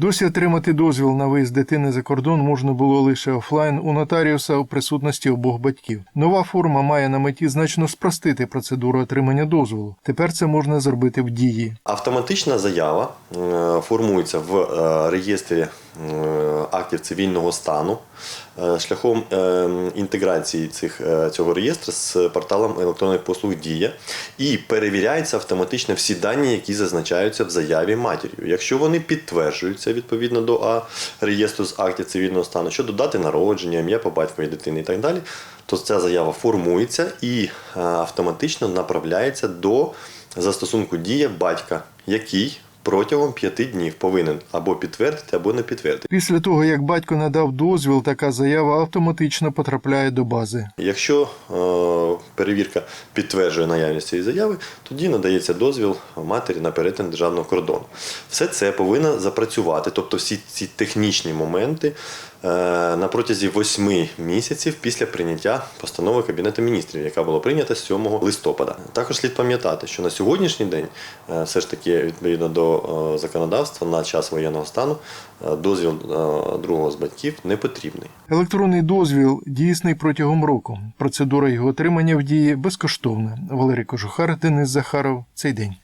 Досі отримати дозвіл на виїзд дитини за кордон можна було лише офлайн у нотаріуса у присутності обох батьків. Нова форма має на меті значно спростити процедуру отримання дозволу. Тепер це можна зробити в дії. Автоматична заява е, формується в е, реєстрі актів цивільного стану е, шляхом е, інтеграції цих, е, цього реєстру з порталом електронних послуг Дія і перевіряються автоматично всі дані, які зазначаються в заяві матір'ю. Якщо вони підтверджуються відповідно до А реєстру з актів цивільного стану, щодо дати народження, ім'я по батькові дитини і так далі, то ця заява формується і е, автоматично направляється до застосунку дія батька, який протягом п'яти днів повинен або підтвердити, або не підтвердити. Після того, як батько надав дозвіл, така заява автоматично потрапляє до бази. Якщо е, перевірка підтверджує наявність цієї заяви, тоді надається дозвіл матері на перетин державного кордону. Все це повинно запрацювати, тобто всі ці технічні моменти е, на протязі восьми місяців після прийняття постанови Кабінету міністрів, яка була прийнята 7 листопада. Також слід пам'ятати, що на сьогоднішній день, е, все ж таки, відповідно до е, законодавства, на час воєнного стану е, дозвіл е, другого з батьків не потрібний. Електронний дозвіл дійсний протягом року. Процедура його отримання в дії безкоштовна. Валерій Кожухар, Денис Захаров. Цей день.